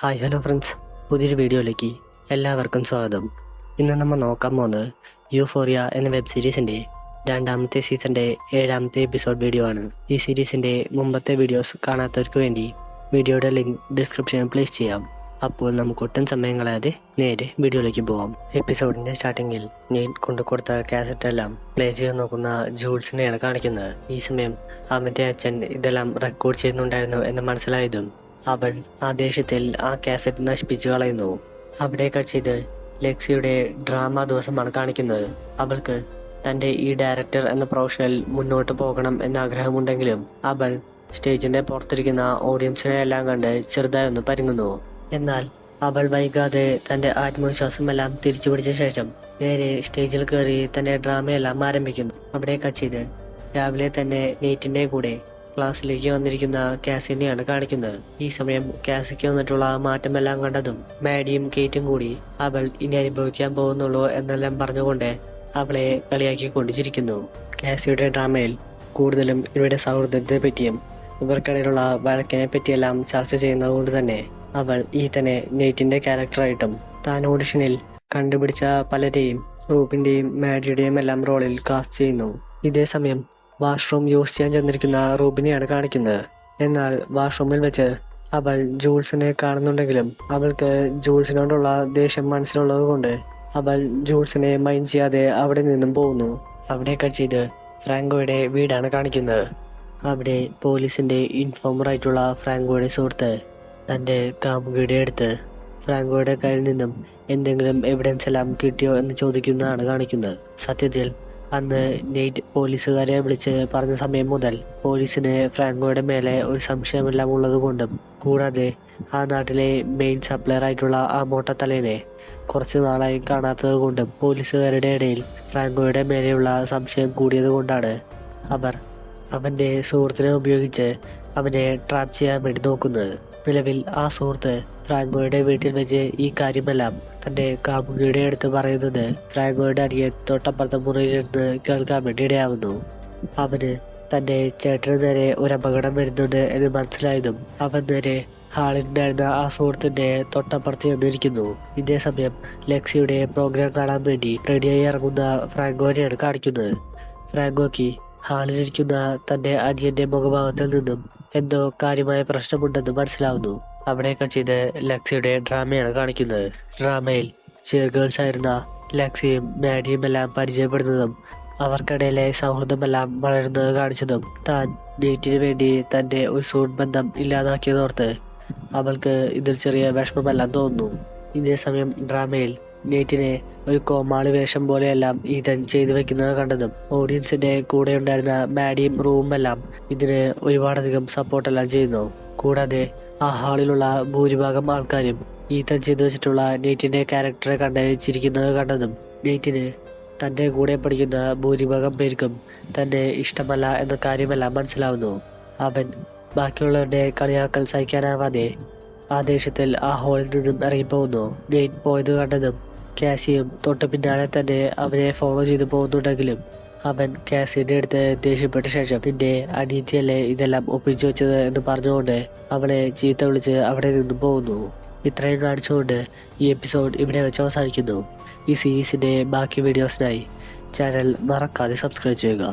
Hi hello friends. പുതിയൊരു വീഡിയോയിലേക്ക് എല്ലാവർക്കും സ്വാഗതം. ഇന്ന് നമ്മൾ നോക്കാൻ പോകുന്നത് യൂഫോറിയ എന്ന വെബ് സീരീസിന്റെ രണ്ടാമത്തെ സീസണിന്റെ ഏഴാമത്തെ എപ്പിസോഡ് വീഡിയോ ആണ്. ഈ സീരീസിന്റെ മുമ്പത്തെ വീഡിയോസ് കാണാത്തവർക്ക് വേണ്ടി വീഡിയോയുടെ ലിങ്ക് ഡിസ്ക്രിപ്ഷനിൽ പ്ലേസ് ചെയ്യാം. അപ്പോൾ നമുക്ക് ഒട്ടും സമയം കളയാതെ നേരെ വീഡിയോയിലേക്ക് പോകാം എപ്പിസോഡിന്റെ സ്റ്റാർട്ടിങ്ങിൽ ഞാൻ കൊണ്ടു കൊടുത്ത കാസറ്റ് എല്ലാം പ്ലേ ചെയ്ത് നോക്കുന്ന ജൂൾസിനെയാണ് കാണിക്കുന്നത്. ഈ സമയം അവന്റെ അച്ഛൻ ഇതെല്ലാം റെക്കോർഡ് ചെയ്യുന്നുണ്ടായിരുന്നു എന്ന് മനസ്സിലായതും അവൾ ആ ദേഷ്യത്തിൽ ആ കാസറ്റ് നശിപ്പിച്ചു കളയുന്നു. അവിടെ കഴിച്ചത് ലെക്സിയുടെ ഡ്രാമ ദിവസമാണ് കാണിക്കുന്നത്. അവൾക്ക് തന്റെ ഈ ഡയറക്ടർ എന്ന പ്രൊഫഷണൽ മുന്നോട്ട് പോകണം എന്ന ആഗ്രഹമുണ്ടെങ്കിലും അവൾ സ്റ്റേജിന്റെ പുറത്തിരിക്കുന്ന ഓഡിയൻസിനെ എല്ലാം കണ്ട് ചെറുതായി ഒന്ന് പരുങ്ങുന്നു. എന്നാൽ അവൾ വൈകാതെ തന്റെ ആത്മവിശ്വാസമെല്ലാം തിരിച്ചു പിടിച്ച ശേഷം നേരെ സ്റ്റേജിൽ കയറി തന്റെ ഡ്രാമയെല്ലാം ആരംഭിക്കുന്നു. അവിടെ കച്ചിത് രാവിലെ തന്നെ നീറ്റിന്റെ കൂടെ ക്ലാസ്സിലേക്ക് വന്നിരിക്കുന്ന കാസിനെയാണ് കാണിക്കുന്നത്. ഈ സമയം കാസിക്ക് വന്നിട്ടുള്ള മാറ്റമെല്ലാം കണ്ടതും മാഡിയും കേറ്റും കൂടി അവൾ ഇനി അനുഭവിക്കാൻ പോകുന്നുള്ളൂ എന്നെല്ലാം പറഞ്ഞുകൊണ്ട് അവളെ കളിയാക്കിക്കൊണ്ടിരിക്കുന്നു കാസിയുടെ ഡ്രാമയിൽ കൂടുതലും ഇവരുടെ സൗഹൃദത്തെ പറ്റിയും ഇവർക്കിടയിലുള്ള വഴക്കിനെ പറ്റിയെല്ലാം ചർച്ച ചെയ്യുന്നത് കൊണ്ട് തന്നെ അവൾ ഈ തന്നെ നെയ്റ്റിന്റെ ക്യാരക്ടറായിട്ടും താൻ ഓഡിഷനിൽ കണ്ടുപിടിച്ച പലരെയും റൂബിന്റെയും മാഡിയുടെയും എല്ലാം റോളിൽ കാസ്റ്റ് ചെയ്യുന്നു. ഇതേ സമയം വാഷ്റൂം യൂസ് ചെയ്യാൻ ചെന്നിരിക്കുന്ന റൂബിനെയാണ് കാണിക്കുന്നത്. എന്നാൽ വാഷ്റൂമിൽ വെച്ച് അവൾ ജൂൾസിനെ കാണുന്നുണ്ടെങ്കിലും അവൾക്ക് ജൂൾസിനോടുള്ള ദേഷ്യം മനസ്സിലുള്ളത് കൊണ്ട് അവൾ ജൂൾസിനെ മൈൻഡ് ചെയ്യാതെ അവിടെ നിന്നും പോകുന്നു. അവിടെ ചെയ്ത് ഫ്രാങ്കോയുടെ വീടാണ് കാണിക്കുന്നത്. അവിടെ പോലീസിന്റെ ഇൻഫോമർ ആയിട്ടുള്ള ഫ്രാങ്കോയുടെ സുഹൃത്ത് തന്റെ കാമുകിയുടെ അടുത്ത് ഫ്രാങ്കോയുടെ കയ്യിൽ നിന്നും എന്തെങ്കിലും എവിഡൻസ് എല്ലാം കിട്ടിയോ എന്ന് ചോദിക്കുന്നതാണ് കാണിക്കുന്നത്. സത്യത്തിൽ അന്ന് നെയ്റ്റ് പോലീസുകാരെ വിളിച്ച് പറഞ്ഞ സമയം മുതൽ പോലീസിന് ഫ്രാങ്കോയുടെ മേലെ ഒരു സംശയമെല്ലാം ഉള്ളതുകൊണ്ടും കൂടാതെ ആ നാട്ടിലെ മെയിൻ സപ്ലയർ ആയിട്ടുള്ള ആ മോട്ടത്തലേനെ കുറച്ച് നാളായി കാണാത്തത് കൊണ്ടും പോലീസുകാരുടെ ഇടയിൽ ഫ്രാങ്കോയുടെ മേലെയുള്ള സംശയം കൂടിയത് കൊണ്ടാണ് അവർ അവന്റെ സുഹൃത്തിനെ ഉപയോഗിച്ച് അവനെ ട്രാപ്പ് ചെയ്യാൻ വേണ്ടി നോക്കുന്നത്. നിലവിൽ ആ സുഹൃത്ത് ഫ്രാങ്കോയുടെ വീട്ടിൽ വെച്ച് ഈ കാര്യമെല്ലാം തന്റെ കാമുകിയുടെ അടുത്ത് പറയുന്നത് ഫ്രാങ്കോയുടെ അനിയൻ തൊട്ടപ്പുറത്തെ മുറിയിലിരുന്ന് കേൾക്കാൻ വേണ്ടിയിടയാവുന്നു. അവന് തന്റെ ചേട്ടന് നേരെ ഒരു അപകടം വരുന്നുണ്ട് എന്ന് മനസ്സിലായതും അവൻ നേരെ ഹാളിലുണ്ടായിരുന്ന ആ സുഹൃത്തിന്റെ തൊട്ടപ്പുറത്ത് ചെന്നിരിക്കുന്നു. ഇതേ സമയം ലെക്സിയുടെ പ്രോഗ്രാം കാണാൻ വേണ്ടി റെഡിയായി ഇറങ്ങുന്ന ഫ്രാങ്കോനെയാണ് കാണിക്കുന്നത്. ഫ്രാങ്കോയ്ക്ക് ഹാളിലിരിക്കുന്ന തന്റെ അനിയന്റെ മുഖഭാവത്തിൽ നിന്നും എന്തോ കാര്യമായ പ്രശ്നമുണ്ടെന്ന് മനസ്സിലാവുന്നു. അവിടെ ചെയ്ത് ലക്സിയുടെ ഡ്രാമയാണ് കാണിക്കുന്നത്. ഡ്രാമയിൽ ചെയർഗേൾസ് ആയിരുന്ന ലക്സിയും മാഡിയും എല്ലാം പരിചയപ്പെടുന്നതും അവർക്കിടയിലെ സൗഹൃദമെല്ലാം വളരുന്നത് കാണിച്ചതും താൻ ഡേറ്റിന് വേണ്ടി തന്റെ ഒരു സൂട്ട് ബന്ധം ഇല്ലാതാക്കിയതോർത്ത് അവൾക്ക് ഇതിൽ ചെറിയ വിഷമമെല്ലാം തോന്നുന്നു. ഇതേ സമയം ഡ്രാമയിൽ നെയ്റ്റിനെ ഒരു കോമാളി വേഷം പോലെയെല്ലാം ഈതൻ ചെയ്തു വെക്കുന്നത് കണ്ടതും ഓഡിയൻസിന്റെ കൂടെ ഉണ്ടായിരുന്ന മാഡിയും റൂമും എല്ലാം ഇതിന് ഒരുപാടധികം സപ്പോർട്ടെല്ലാം ചെയ്യുന്നു. കൂടാതെ ആ ഹാളിലുള്ള ഭൂരിഭാഗം ആൾക്കാരും ഈതൻ ചെയ്തു വെച്ചിട്ടുള്ള നെയ്റ്റിന്റെ ക്യാരക്ടറെ കണ്ട് ചിരിക്കുന്നത് കണ്ടതും നെയ്റ്റിന് തന്റെ കൂടെ പഠിക്കുന്ന ഭൂരിഭാഗം പേർക്കും തന്നെ ഇഷ്ടമല്ല എന്ന കാര്യമെല്ലാം മനസ്സിലാവുന്നു. അവൻ ബാക്കിയുള്ളവരുടെ കളിയാക്കൽ സഹിക്കാനാവാതെ ആ ദേഷ്യത്തിൽ ആ ഹോളിൽ നിന്നും ഇറങ്ങിപ്പോകുന്നു. നെയ്റ്റ് പോയത് കണ്ടതും കാസിയും തൊട്ട് പിന്നാലെ തന്നെ അവനെ ഫോളോ ചെയ്തു പോകുന്നുണ്ടെങ്കിലും അവൻ കാസിയുടെ അടുത്ത് ദേഷ്യപ്പെട്ട ശേഷം നിന്റെ അനീതിയല്ലേ ഇതെല്ലാം ഒപ്പിച്ചു വെച്ചത് എന്ന് പറഞ്ഞുകൊണ്ട് അവളെ ചീത്ത വിളിച്ച് അവിടെ നിന്ന് പോകുന്നു. ഇത്രയും കാണിച്ചുകൊണ്ട് ഈ എപ്പിസോഡ് ഇവിടെ വെച്ച് അവസാനിക്കുന്നു. ഈ സീരീസിന്റെ ബാക്കി വീഡിയോസിനായി ചാനൽ മറക്കാതെ സബ്സ്ക്രൈബ് ചെയ്യുക.